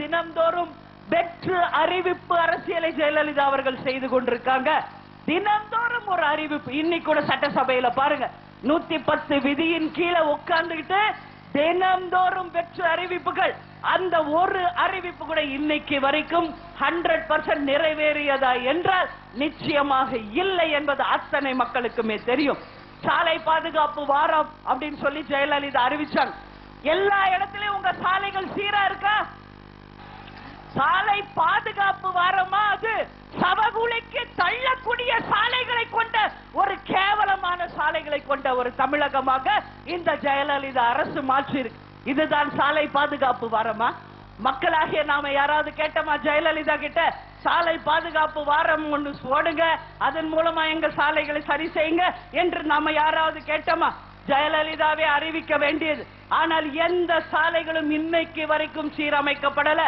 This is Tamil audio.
தினம்தோறும் வெற்று அறிவிப்பு அரசியலை ஜெயலலிதா அவர்கள் செய்து கொண்டிருக்காங்க. தினந்தோறும் ஒரு அறிவிப்பு. இன்னைக்கு கூட சட்டசபையில பாருங்க. நூத்தி பத்து விதியின் கீழே உட்கார்ந்துகிட்டு தினந்தோறும் வெற்று அறிவிப்புகள். அந்த ஒரு அறிவிப்பு கூட இன்னைக்கு வரைக்கும் ஹண்ட்ரட் பர்சன்ட் நிறைவேறியதா என்றால் நிச்சயமாக இல்லை என்பது அத்தனை மக்களுக்குமே தெரியும். சாலை பாதுகாப்பு வாரம் அப்படின்னு சொல்லி ஜெயலலிதா அறிவிச்சாங்க. எல்லா இடத்துலயும் உங்க சாலை சாலை பாதுகாப்பு வாரமாக சவகுலைக்கு தள்ளக்கூடிய சாலைகளை கொண்ட ஒரு கேவலமான சாலைகளை கொண்ட ஒரு தமிழகமாக இந்த ஜெயலலிதா அரசு மாற்றிருக்கு இதுதான் சாலை பாதுகாப்பு வாரமா? மக்களாகிய நாம யாராவது கேட்டோமா ஜெயலலிதா கிட்ட? சாலை பாதுகாப்பு வாரம் ஒன்று ஓடுங்க அதன் மூலமா எங்க சாலைகளை சரி செய்யுங்க என்று நாம யாராவது கேட்டோமா? ஜெயலலிதாவே அறிவிக்க வேண்டியது. ஆனால் எந்த சாலைகளும் இன்னைக்கு வரைக்கும் சீரமைக்கப்படல.